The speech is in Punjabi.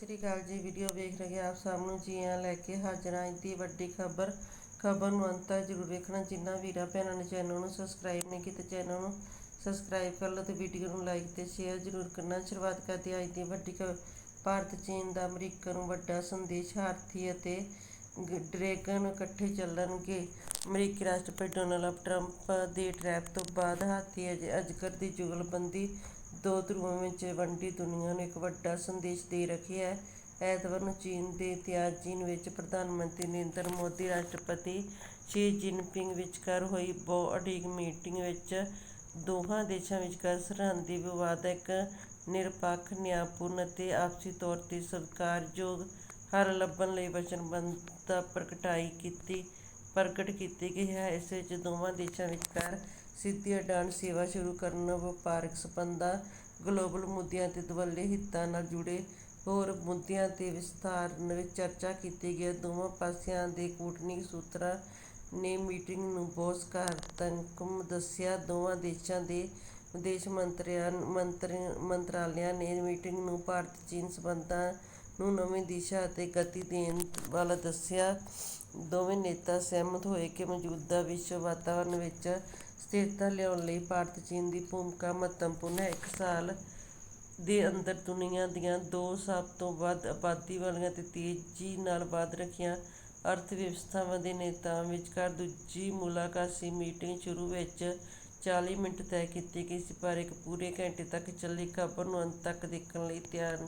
ਸਤਿ ਸ਼੍ਰੀ ਅਕਾਲ ਜੀ ਵੀਡੀਓ ਵੇਖ ਰਹੇ ਆਪ ਸਭ ਨੂੰ ਜੀ ਆਇਆਂ ਲੈ ਕੇ ਹਾਜ਼ਰ ਹਾਂ ਦੀ ਵੱਡੀ ਖਬਰ। ਖਬਰ ਨੂੰ ਅੰਤ ਤੱਕ ਜ਼ਰੂਰ ਵੇਖਣਾ ਜਿਨ੍ਹਾਂ ਵੀਰਾਂ ਭੈਣਾਂ ਨੇ ਚੈਨਲ ਨੂੰ ਸਬਸਕ੍ਰਾਈਬ ਨਹੀਂ ਕੀਤਾ, ਚੈਨਲ ਨੂੰ ਸਬਸਕ੍ਰਾਈਬ ਕਰ ਲਓ ਤੇ ਵੀਡੀਓ ਨੂੰ ਲਾਈਕ ਤੇ ਸ਼ੇਅਰ ਜ਼ਰੂਰ ਕਰਨਾ। ਸ਼ੁਰੂਆਤ ਕਰਦੇ ਅੱਜ ਦੀ ਵੱਡੀ ਖਬਰ ਭਾਰਤ, ਚੀਨ ਦਾ ਅਮਰੀਕਾ ਨੂੰ ਵੱਡਾ ਸੰਦੇਸ਼। ਹਾਰਥੀ ਅਤੇ ਡਰੈਗਨ ਇਕੱਠੇ ਚੱਲਣਗੇ। ਅਮਰੀਕੀ ਰਾਸ਼ਟਰਪਤੀ ਡੋਨਾਲਡ ਟਰੰਪ ਦੇ ਟਰੈਪ ਤੋਂ ਬਾਅਦ ਹਾਥੀ ਅਜਕਰ ਦੀ ਜੁਗਲਬੰਦੀ ਦੋ ਧਰੂਵਾਂ ਵਿੱਚ ਵੰਡੀ ਦੁਨੀਆ ਨੂੰ ਇੱਕ ਵੱਡਾ ਸੰਦੇਸ਼ ਦੇ ਰੱਖਿਆ ਹੈ। ਐਤਵਾਰ ਨੂੰ ਚੀਨ ਦੇ ਤਿਆਨਜਿਨ ਵਿੱਚ ਪ੍ਰਧਾਨ ਮੰਤਰੀ ਨਰਿੰਦਰ ਮੋਦੀ, ਰਾਸ਼ਟਰਪਤੀ ਸ਼ੀ ਜਿਨਪਿੰਗ ਵਿਚਕਾਰ ਹੋਈ ਬਹੁ ਮੀਟਿੰਗ ਵਿੱਚ ਦੋਹਾਂ ਦੇਸ਼ਾਂ ਵਿਚਕਾਰ ਸਰਹੱਦੀ ਇੱਕ ਨਿਰਪੱਖ, ਨਿਆਂਪੂਰਨ ਅਤੇ ਆਪਸੀ ਤੌਰ ਤੇ ਸਵੀਕਾਰਯੋਗ ਹੱਲ ਲੱਭਣ ਲਈ ਵਚਨਬੱਧਤਾ ਪ੍ਰਗਟਾਈ ਕੀਤੀ, ਪ੍ਰਗਟ ਕੀਤੀ ਗਈ ਹੈ। ਇਸ ਵਿੱਚ ਦੋਵਾਂ ਦੇਸ਼ਾਂ ਵਿਚਕਾਰ ਸਿੱਧੀ ਉਡਾਣ ਸੇਵਾ ਸ਼ੁਰੂ ਕਰਨ ਵਪਾਰਕ ਸੰਬੰਧਾਂ ਗਲੋਬਲ ਮੁੱਦਿਆਂ ਅਤੇ ਦੁਵੱਲੇ ਹਿੱਤਾਂ ਨਾਲ ਜੁੜੇ ਹੋਰ ਮੁੱਦਿਆਂ ਤੇ ਵਿਸਥਾਰ ਵਿੱਚ ਚਰਚਾ ਕੀਤੀ ਗਈ। ਦੋਵਾਂ ਪਾਸਿਆਂ ਦੇ ਕੂਟਨੀਤਿਕ ਸੂਤਰਾਂ ਨੇ ਮੀਟਿੰਗ ਨੂੰ ਬਹੁਤ ਸਕਾਰਾਤਮਕ ਦੱਸਿਆ। ਦੋਵਾਂ ਦੇਸ਼ਾਂ ਦੇ ਵਿਦੇਸ਼ ਮੰਤਰੀਆਂ, ਮੰਤਰੀ, ਮੰਤਰਾਲਿਆਂ ਨੇ ਮੀਟਿੰਗ ਨੂੰ ਭਾਰਤ, ਚੀਨ ਸਬੰਧਾਂ ਨੂੰ ਨਵੀਂ ਦਿਸ਼ਾ ਅਤੇ ਗਤੀ ਦੇਣ ਵਾਲਾ ਦੱਸਿਆ। ਦੋਵੇਂ ਨੇਤਾ ਸਹਿਮਤ ਹੋਏ ਕਿ ਮੌਜੂਦਾ ਵਿਸ਼ਵ ਵਾਤਾਵਰਣ ਵਿੱਚ ਸਥਿਰਤਾ ਲਿਆਉਣ ਲਈ ਭਾਰਤ ਚੀਨ ਦੀ ਭੂਮਿਕਾ ਮਹੱਤਵਪੂਰਨ ਹੈ। ਇੱਕ ਸਾਲ ਦੇ ਅੰਦਰ ਦੁਨੀਆ ਦੀਆਂ ਦੋ ਸਭ ਤੋਂ ਵੱਧ ਆਬਾਦੀ ਵਾਲੀਆਂ ਅਤੇ ਤੇਜ਼ੀ ਨਾਲ ਵਧ ਰਹੀਆਂ ਅਰਥ ਵਿਵਸਥਾਵਾਂ ਦੇ ਨੇਤਾਵਾਂ ਵਿਚਕਾਰ ਦੂਜੀ ਮੁਲਾਕਾਤੀ ਮੀਟਿੰਗ ਸ਼ੁਰੂ ਵਿੱਚ 40 ਮਿੰਟ ਤੈਅ ਕੀਤੀ ਗਈ ਸੀ, ਪਰ ਇੱਕ ਪੂਰੇ ਘੰਟੇ ਤੱਕ ਚੱਲੀ ਖਬਰ ਨੂੰ ਅੰਤ ਤੱਕ ਦੇਖਣ ਲਈ ਧਿਆਨ